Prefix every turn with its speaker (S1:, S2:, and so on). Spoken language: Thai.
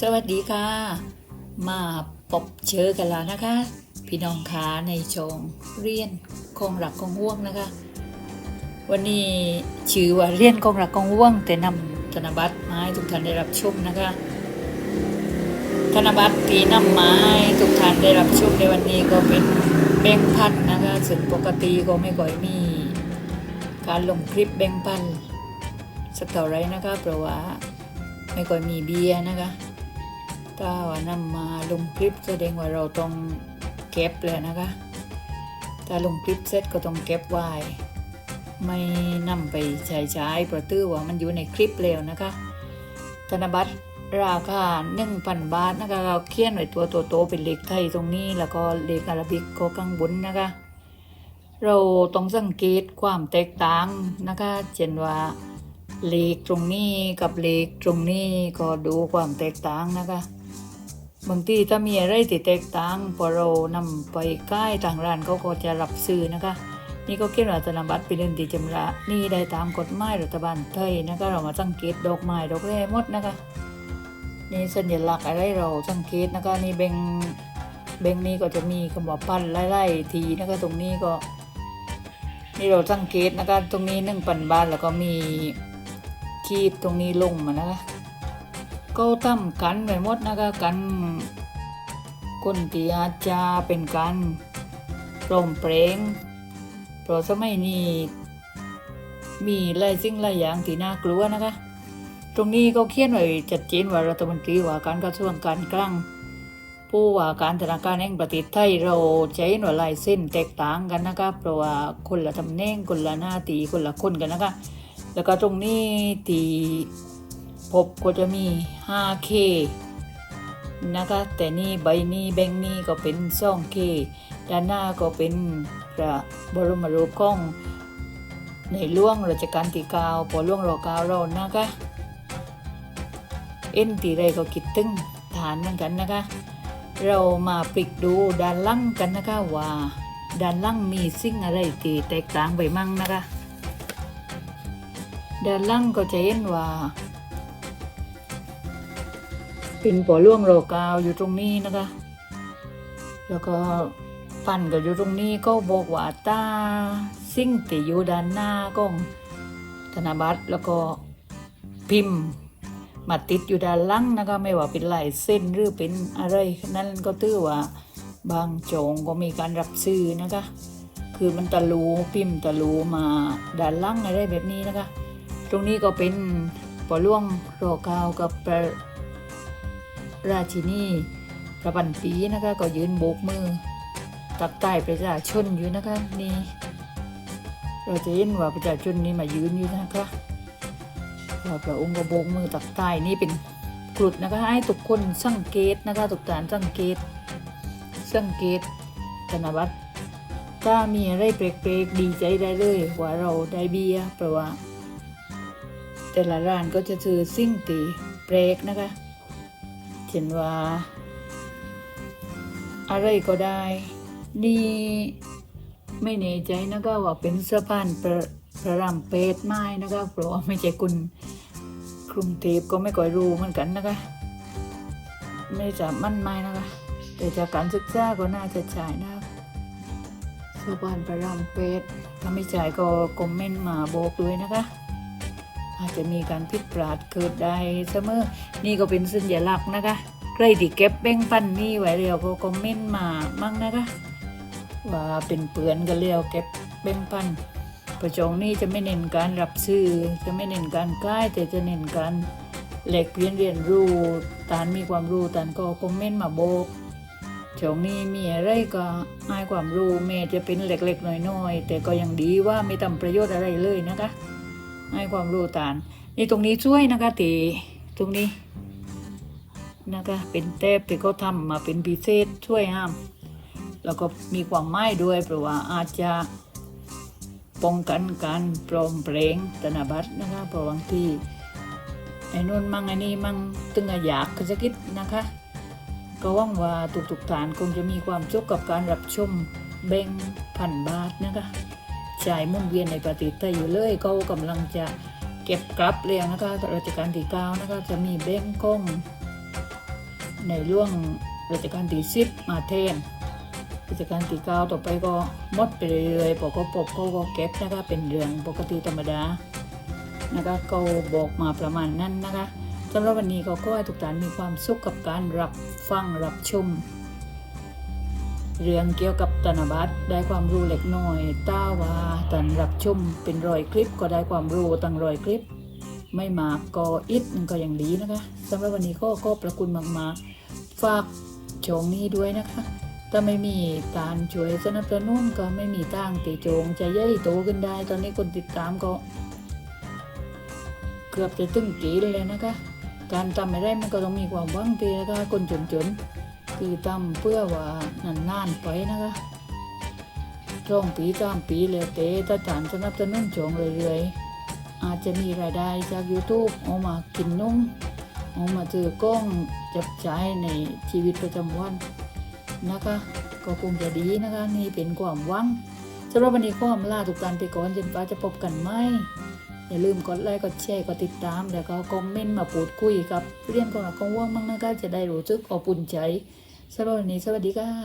S1: สวัสดีค่ะ มาพบเจอกันแล้วนะคะ พี่น้องขาในชงเรียนคงหลักคงห่วงนะคะ วันนี้ชื่อว่าเรียนคงหลักคงห่วง แต่นำธนบัตรมาให้ทุกท่านได้รับชมนะคะ ธนบัตรที่นำมาให้ทุกท่านได้รับชมในวันนี้ก็เป็นแบงพันนะคะซึ่งปกติก็ไม่ค่อยมี การลงคลิปแบงพันสักเท่าไรนะคะเพราะว่าไม่ค่อยมีเบียร์นะคะ ถ้าว่านำมาลงคลิปแสดงว่าเราต้องเก็บเลยนะคะ ถ้าลงคลิปเสร็จก็ต้องเก็บไว้ ไม่นำไปใช้ใช้เพราะตื้อว่ามันอยู่ในคลิปแล้วนะคะ ธนบัตรราคา1,000บาทนะคะเราเขียนไว้ตัวโตๆเป็นเลขไทยตรงนี้แล้วก็เลขอาราบิกก็ข้างบนนะคะ เราต้องสังเกตความแตกต่างนะคะ เช่นว่าเลขตรงนี้กับเลขตรงนี้ก็ดูความแตกต่างนะคะ บางทีถ้ามีอะไรที่แตกต่างพอเรานำไปใกล้ทางร้านเขาก็จะรับซื้อนะคะ นี่ก็เขียว่าธนบัตรเป็นเรื่องที่จำระนี่ได้ตามกฎหมายรัฐบาลไทยนะคะเรามาสังเกตดอกไม้ดอกแร่หมดนะคะนี่สัญลักษณ์อะไรเราสังเกตนะคะนี่แบงแบงนี้ก็จะมีคำว่าปั้นไล่ๆทีนะคะตรงนี้ก็ นี่เราสังเกตนะคะตรงนี้หนึ่งปันบาทแล้วก็มีคีบตรงนี้ลงมานะคะ ก็ทำกันไปหมดนะคะกันคนที่อาจจะเป็นการปลอมเปลงเพราะสมัยนี้มีหลายสิ่งหลายอย่างที่น่ากลัวนะคะ ตรงนี้ก็เขียนไว้ชัดเจนว่ารัฐมนตรีว่าการกระทรวงการคลังผู้ว่าการธนาคารแห่งประเทศไทยเราใช้หน่วยลายเส้นแตกต่างกันนะคะเพราะว่าคนละตำแหน่งคนละหน้าที่คนละคนกันนะคะ แล้วก็ตรงนี้ที่ พบก็จะมี 5K นะคะ แต่นี่ใบนี้แบงค์นี้ก็เป็น 2K ด้านหน้าก็เป็นพระบรมรูปของในหล่วงรัชกาลที่เก้าพอหล่วงรอเก้าเรานะคะเอ็นตีไรก็คิดถึงฐานเหมือนกันนะคะ เรามาปลิกดูด้านล่างกันนะคะว่าด้านล่างมีสิ่งอะไรที่แตกต่างไปมั่งนะคะด้านล่างก็จะเห็นว่า เป็นปอล่วงโรกาวอยู่ตรงนี้นะคะ แล้วก็ฟันก็อยู่ตรงนี้ก็บอกว่าตาสิ่งที่อยู่ด้านหน้าของธนบัตรแล้วก็พิมพ์มาติดอยู่ด้านล่างนะคะไม่ว่าเป็นลายเส้นหรือเป็นอะไรนั่นก็ถือว่าบางโจงก็มีการรับซื้อนะคะ คือมันตะลูพิมพ์ตะลูมาด้านล่างอะไรแบบนี้นะคะ ตรงนี้ก็เป็นปอล่วงรกาวกับ ราชินีพระบันปีนะคะ ก็ยืนโบกมือตักใต้ประชาชนอยู่นะคะนี่เราจะเห็นว่าประชาชนนี่มายืนอยู่นะคะว่าพระองค์ก็โบกมือตักใต้นี่เป็นกรุดนะคะ ให้ทุกคนสังเกตนะคะทุกฐานสังเกต สังเกตธนบัตรถ้ามีอะไรเปลกๆดีใจได้เลยว่าเราได้เบียร์เพราะว่าแต่ละร้านก็จะซื้อสิ่งตีเปลกนะคะ เช่นว่า อะไรก็ได้ นี่ไม่แน่ใจนะคะว่าเป็นเสื้อผ้าประพระรามเปดไม้นะคะเพราะว่าไม่ใช่คุณกรุงเทพก็ไม่ค่อยรู้เหมือนกันนะคะ ไม่จะมั่นไม้นะคะ แต่จากการศึกษาก็น่าจะใช่นะคะเสื้อผ้าพระรามเปดถ้าไม่ใช่ก็คอมเมนต์มาบอกด้วยนะคะ อาจจะมีการผิดพลาดเกิดได้เสมอ นี่ก็เป็นสัญลักษณ์นะคะ ใครที่เก็บแบ่งปันนี่ไว้แล้วก็คอมเมนต์มามั่งนะคะ ว่าเป็นเปือนกันแล้วเก็บแบ่งปันประจงนี้จะไม่เน้นการรับซื้อ จะไม่เน้นการใกล้แต่จะเน้นการแลกเปลี่ยนเรียนรู้ตานมีความรู้ตานก็คอมเมนต์มาโบกช่วงนี้มีอะไรก็ให้ความรู้แม่จะเป็นเล็กๆน้อยๆแต่ก็ยังดีว่าไม่ทำประโยชน์อะไรเลยนะคะ ให้ความรู้ตานนี่ตรงนี้ช่วยนะคะตีตรงนี้นะคะเป็นเทปที่เขาทำมาเป็นพิเศษช่วยห้าม แล้วก็มีความหมายด้วยเพราะว่าอาจจะป้องกันการปลอมแปลงธนบัตรนะคะเพราะบางทีไอ้นู่นมั่งไอ้นี่มั่งตึงอยากจะคิดนะคะ ก็หวังว่าทุกๆฐานคงจะมีความสุขกับการรับชมแบ่งพันบาทนะคะ จ่ายมุ่นเวียนในประเทศไทยอยู่เลยก็กำลังจะเก็บกลับเรียงนะคะรัชกาลที่เก้านะคะจะมีแบ่งก้งในเรื่องรัชกาลที่สิบมาแทนรัชกาลที่เก้าต่อไปก็มดไปเรื่อยๆพอก็ปก็ก็เก็บนะคะเป็นเรื่องปกติธรรมดานะคะก็บอกมาประมาณนั้นนะคะสำหรับวันนี้ก็ขอให้ทุกท่านมีความสุขกับการรับฟังรับชม เรื่องเกี่ยวกับธนบัตรได้ความรู้เล็กน้อยต้าว่าตันรับชมเป็นรอยคลิปก็ได้ความรู้ตั้งรอยคลิป ไม่มากก็อิดก็ยังดีนะคะสำหรับวันนี้ก็ก็ประคุณมากๆ ฝากโจงนี้ด้วยนะคะ ถ้าไม่มีการช่วยสนับสนุนก็ไม่มีทางตีโจงจะย่อยโตขึ้นได้ ตอนนี้คนติดตามก็ เกือบจะตึงกีเลยนะคะ การทำอะไรมันก็ต้องมีความหวังตีนะคะคนจนๆ คือทำเพื่อว่านานๆไปนะคะช่องปีตามปีเลยเตะถ้าจานสนับสนุนชงเรื่อยๆ อาจจะมีรายได้จาก YouTube เอามากินนุ่มเอามาถือกล้องจับใช้ในชีวิตประจำวันนะคะ ก็คงจะดีนะคะ นี่เป็นความหวังสำหรับวันนี้ก็อำลาทุกท่านไปก่อนจนฟ้าจะพบกันไหมอย่าลืมกดไลค์กดแชร์กดติดตาม แล้วก็คอมเมนต์มาพูดคุยกับเรื่องของเราของว่างมั่งนะคะจะได้รู้สึกอบอุ่นใจ สำหรับวันนี้สวัสดีค่ะ